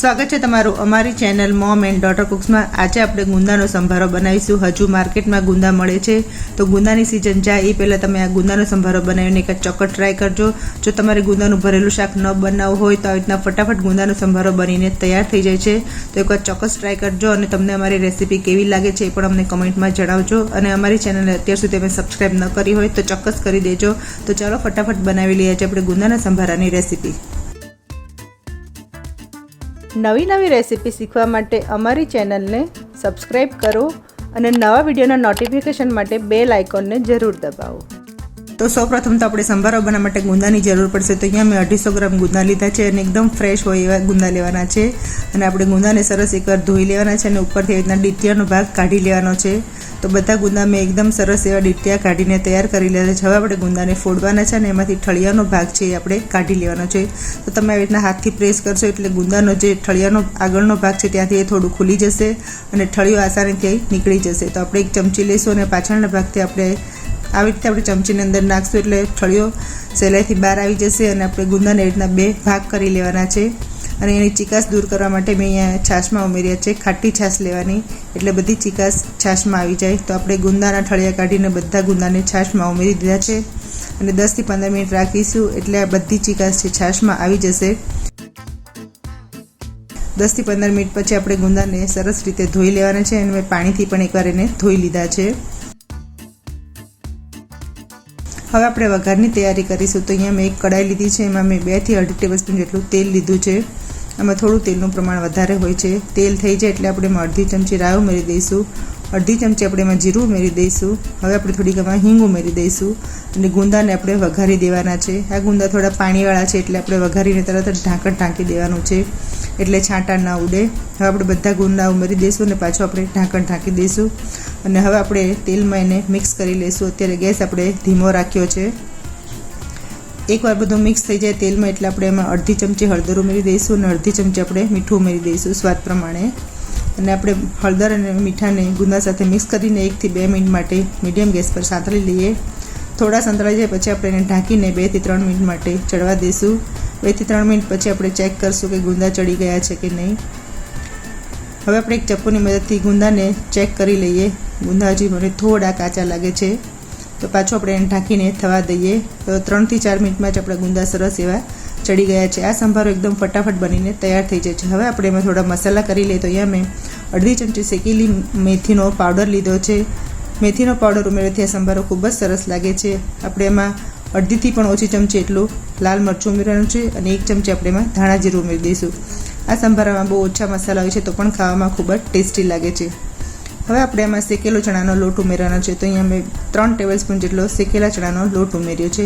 સ્વાગત છે તમારું અમારી ચેનલ મોમ એન્ડ ડોટર કુક્સમાં. આજે આપણે ગુંદાનો સંભારો બનાવીશું. હજુ માર્કેટમાં ગુંદા મળે છે. તો ગુંદાની સિઝન જાય એ પહેલાં તમે આ ગુંદાનો સંભારો બનાવીને એક ચોક્કસ ટ્રાય કરજો. જો તમારે ગુંદાનું ભરેલું શાક ન બનાવવું હોય તો આવી રીતના ફટાફટ ગુંદાનો સંભારો બનીને તૈયાર થઈ જાય છે. તો એકવાર ચોક્કસ ટ્રાય કરજો અને તમને અમારી રેસીપી કેવી લાગે છે એ પણ અમને કમેન્ટમાં જણાવજો. અને અમારી ચેનલને અત્યાર સુધી તમે સબસ્ક્રાઈબ ન કરી હોય તો ચોક્કસ કરી દેજો. તો ચાલો ફટાફટ બનાવી લઈએ છીએ આપણે ગુંદાના સંભારાની રેસીપી નવી નવી રેસીપી શીખવા માટે અમારી ચેનલને સબસ્ક્રાઈબ કરો અને નવા વિડીયોના નોટિફિકેશન માટે બેલ આઇકોનને જરૂર દબાવો. તો સૌપ્રથમ તો આપણે સંભારો બનાવવા માટે ગુંદાની જરૂર પડશે. તો અહીંયા મેં અઢીસો ગ્રામ ગુંદા લીધા છે અને એકદમ ફ્રેશ હોય એવા ગુંદા લેવાના છે. અને આપણે ગુંદાને સરસ એકવાર ધોઈ લેવાના છે અને ઉપરથી એવી રીતના ડીટિયાનો ભાગ કાઢી લેવાનો છે. તો બધા ગુંદા મેં એકદમ સરસ એવા ડીટિયા કાઢીને તૈયાર કરી લીધા છે. હવે આપણે ગુંદાને ફોડવાના છે અને એમાંથી ઠળિયાનો ભાગ છે એ આપણે કાઢી લેવાનો છે. તો તમે આવી રીતના હાથથી પ્રેસ કરશો એટલે ગુંદાનો જે ઠળિયાનો આગળનો ભાગ છે ત્યાંથી એ થોડું ખુલી જશે અને ઠળિયો આસાનીથી નીકળી જશે. તો આપણે એક ચમચી લઈશું અને પાછળના ભાગથી આપણે આવી રીતે આપણે ચમચીની અંદર નાખશું એટલે ઠળિયો સહેલાઈથી બહાર આવી જશે અને આપણે ગુંદાને એ રીતના બે ભાગ કરી લેવાના છે. અને એની ચિકાસ દૂર કરવા માટે મેં અહીંયા છાશમાં ઉમેર્યા છે. ખાટી છાશ લેવાની. એટલે બધી ચિકાસ છાશમાં આવી જાય. તો આપણે ગુંદાના ઠળિયા કાઢીને બધા ગુંદાને છાશમાં ઉમેરી દીધા છે. અને દસથી પંદર મિનિટ રાખીશું એટલે આ બધી ચિકાસ છે છાશમાં આવી જશે. દસથી પંદર મિનિટ પછી આપણે ગુંદાને સરસ રીતે ધોઈ લેવાના છે. અને મેં પાણીથી પણ એકવાર એને ધોઈ લીધા છે. હવે આપણે વઘારની તૈયારી કરીશું. તો અહીંયા મેં એક કડાઈ લીધી છે. એમાં મેં બેથી અઢી ટેબલ સ્પૂન જેટલું તેલ લીધું છે. આમાં થોડું તેલનું પ્રમાણ વધારે હોય છે. તેલ થઈ જાય એટલે આપણે એમાં અડધી ચમચી રાઈ ઉમેરી દઈશું. અડધી ચમચી આપણે એમાં જીરું ઉમેરી દઈશું. હવે આપણે થોડીક એમાં હિંગ ઉમેરી દઈશું. અને ગુંદાને આપણે વઘારી દેવાના છે. આ ગુંદા થોડા પાણીવાળા છે એટલે આપણે વઘારીને તરત જ ઢાંકણ ઢાંકી દેવાનું છે. એટલે છાંટા ના ઉડે. હવે આપણે બધા ગુંદા ઉમેરી દઈશું અને પાછું આપણે ઢાંકણ ઢાંકી દઈશું. અને હવે આપણે તેલમાં એને મિક્સ કરી લઈશું. અત્યારે ગેસ આપણે ધીમો રાખ્યો છે. એકવાર બધું મિક્સ થઈ જાય તેલમાં, એટલે આપણે એમાં અડધી ચમચી હળદર ઉમેરી દઈશું અને અડધી ચમચી આપણે મીઠું ઉમેરી દઈશું સ્વાદ પ્રમાણે. અને આપણે હળદર અને મીઠાને ગુંદા સાથે મિક્સ કરીને એકથી બે મિનિટ માટે મીડિયમ ગેસ પર સાંતળી લઈએ. થોડા સંતળાઈ જાય પછી આપણે એને ઢાંકીને બેથી ત્રણ મિનિટ માટે ચડવા દઈશું. બેથી ત્રણ મિનિટ પછી આપણે ચેક કરશું કે ગુંદા ચડી ગયા છે કે નહીં. હવે આપણે એક ચપ્પુની મદદથી ગુંદાને ચેક કરી લઈએ. ગુંદા હજી મને થોડા કાચા લાગે છે. તો પાછો આપણે એને ઢાંકીને થવા દઈએ. તો ત્રણથી ચાર મિનિટમાં જ આપણા ગુંદા સરસ એવા ચડી ગયા છે. આ સંભારો એકદમ ફટાફટ બનીને તૈયાર થઈ જાય છે. હવે આપણે એમાં થોડા મસાલા કરી લઈએ. તો અહીંયા મેં અડધી ચમચી શેકેલી મેથીનો પાવડર લીધો છે. મેથીનો પાવડર ઉમેરવાથી આ સંભારો ખૂબ જ સરસ લાગે છે. આપણે એમાં અડધીથી પણ ઓછી ચમચી એટલું લાલ મરચું ઉમેરવાનું છે અને એક ચમચી આપણે એમાં ધાણા જીરું ઉમેરી દઈશું. આ સંભારામાં બહુ ઓછા મસાલા હોય છે તો પણ ખાવામાં ખૂબ જ ટેસ્ટી લાગે છે. હવે આપણે એમાં શેકેલો ચણાનો લોટ ઉમેરવાનો છે. તો અહીંયા મેં ત્રણ ટેબલ સ્પૂન જેટલો શેકેલા ચણાનો લોટ ઉમેર્યો છે.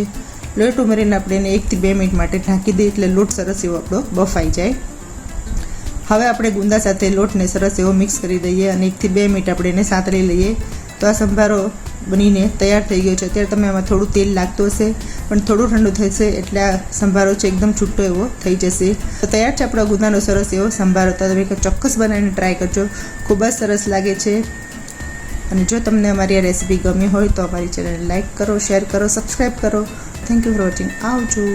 લોટ ઉમેરીને આપણે એને એકથી બે મિનિટ માટે ઢાંકી દઈએ એટલે લોટ સરસ એવો આપણો બફાઈ જાય. હવે આપણે ગુંદા સાથે લોટને સરસ એવો મિક્સ કરી દઈએ અને એકથી બે મિનિટ આપણે એને સાંતળી લઈએ. તો આ સંભારો બનીને તૈયાર થઈ ગયો છે. અત્યારે તમે આમાં થોડું તેલ લાગતું હશે, પણ થોડું ઠંડુ થશે એટલે આ સંભારો છે એકદમ છૂટો એવો થઈ જશે. તો તૈયાર છે આપણો ગુંદાનો સરસ એવો સંભારો. તો તમે ચોક્કસ બનાવીને ટ્રાય કરજો. ખૂબ જ સરસ લાગે છે. અને જો તમને અમારી આ રેસીપી ગમી હોય તો અમારી ચેનલ લાઇક કરો, શેર કરો, સબસ્ક્રાઈબ કરો. થેન્ક યુ ફોર વોચિંગ આવજો.